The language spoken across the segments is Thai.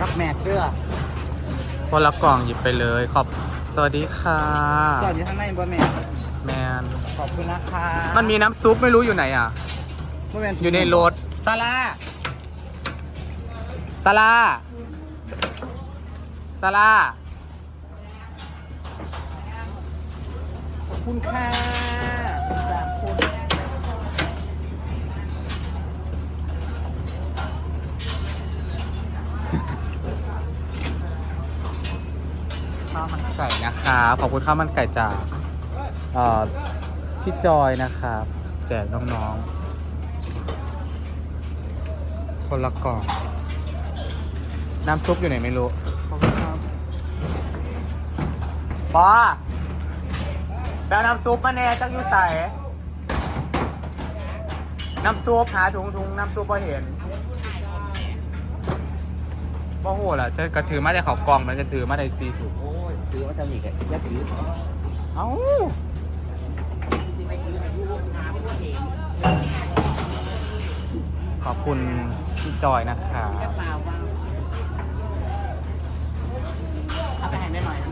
กับแม่เสื้อคนละกล่องหยิบไปเลยขอบสวัสดีค่ะ จอดอยู่ข้างในบ่แม่ แมนขอบคุณนะคะมันมีน้ำซุปไม่รู้อยู่ไหนอะ บ่แม่อยู่ในรถซาลาซาลาซาลาขอบคุณค่ะ นะครับ ขอบคุณข้าวมันไก่จากพี่จอยนะครับ แจกน้องๆ คนละกล่อง น้ำซุปอยู่ไหนไม่รู้ขอบคุณครับปอแปลน้ำซุปมาแน่จังอยู่ใส่น้ำซุปหาถุงถุงน้ำซุปพอเห็นบ่โหล่ะจะกระถือมาได้เขากล่องมันจะถือมาได้ซีถุง โอ้ยซื้อมาทำอีกเลยอย่าถือเอ้าขอบคุณพี่จอยนะคะแค่เปล่าบ้างเอาไปให้แม่หน่อยนะ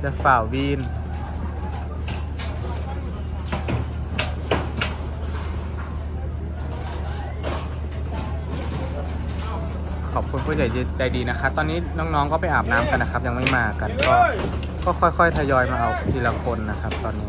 เดอะฝ่าวิน อบคุณผู้ใหญ่ใจดีนะคะ ตอนนี้น้องๆก็ไปอาบน้ำกันนะครับ ยังไม่มากันก็ก็ค่อย ๆ ทยอยมาเอาทีละคนนะครับ ตอนนี้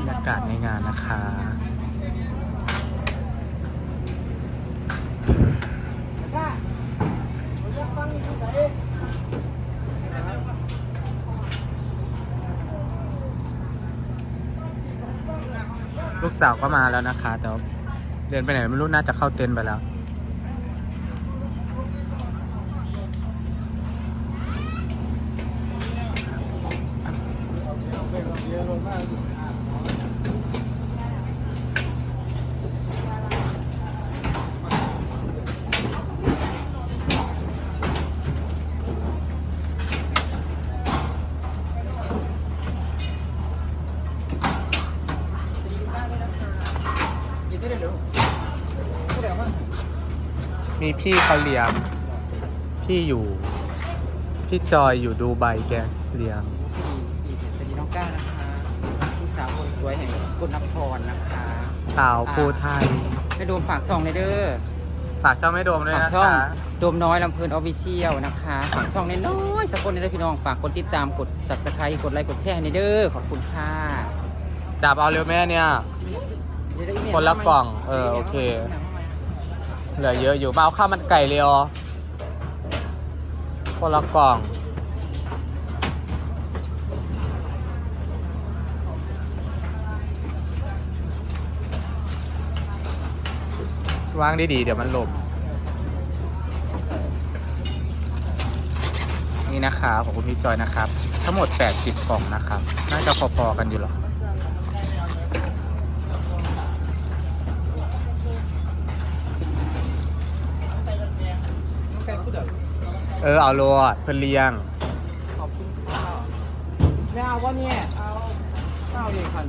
รรยากาศในงานนะคะลูกสาวก็มาแล้วนะคะแต่เดินไปไหนไม่รู้น่าจะเข้าเต็นท์ไปแล้ว มีพี่เขาเลี้ยงพี่อยู่ พี่จอยอยู่ดูไบแกเลี้ยงดีดีสวัสดีน้องก้าวนะคะลูกสาวคนสวยแห่งกุณพรนะคะสาวภูไทยไปโดมฝากซองเลยเด้อฝากเจ้าไม่โดมด้วยฝากนะช่องคะโดมน้อยลำเพลินออฟฟิเชียลนะคะฝากช่องน้อยๆสักคนในเด้อพี่น้องฝากกดติดตามกด subscribe กดไลค์กดแชร์ในเด้อขอบคุณค่ะจับเอาเร็วแม่เนี่ย คนละกล่องเออโอเค เหลือเยอะอยู่มาเอาข้าวมันไก่เร็วคนละกล่อง วางดีๆเดี๋ยวมันหล่มนี่นะครับขอบคุณพี่จอยนะครับ ทั้งหมด 80กล่องนะครับ น่าจะพอๆกันอยู่หรอ เออเอาโลดเพื่อนเลี้ยง ขอบคุณค่ะไม่เอาว่าเนี่ย เอาเอาเลยคัน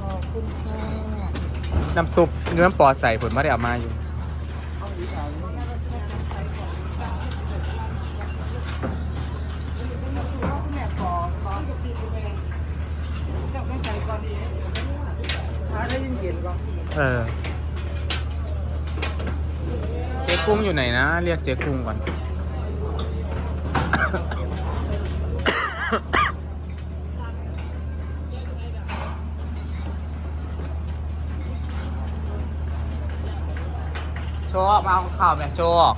ขอบคุณค่ะน้ำซุปเนื้อปอใส่ผลไม่ได้เอามาอยู่ เอาอีกเอานี่แม่ขอขอเจ้าไม่ใจก่อนดีหาได้ยินเย็นก่อนเออ เจ๊ กุ้งอยู่ไหนนะ เรียกเจ๊กุ้งก่อน โชคมาเอาข่าวแบบโชว์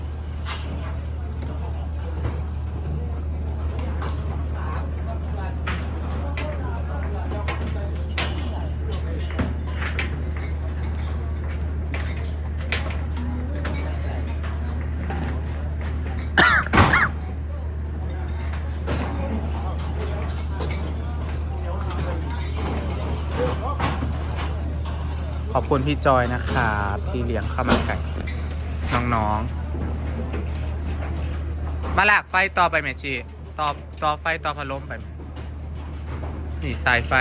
อบคุณพี่จอยนะครับที่เลี้ยงข้าวมันไก่ น้องๆ มาหลากไฟต่อไปแม่ชีต่อต่อไฟต่อพัดลมไปไหมนี่สายไฟ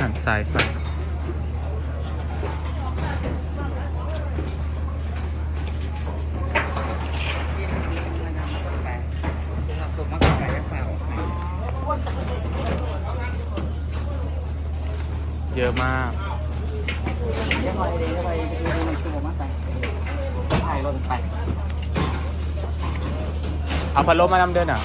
หันสายไฟ สมมากกับไก่เปล่า เย อะมากเดี๋ยวคอยเดี๋ยวไปไปดูในตัวมาไปถ่ายรถไปเอาพัดลมมานำเดินอะ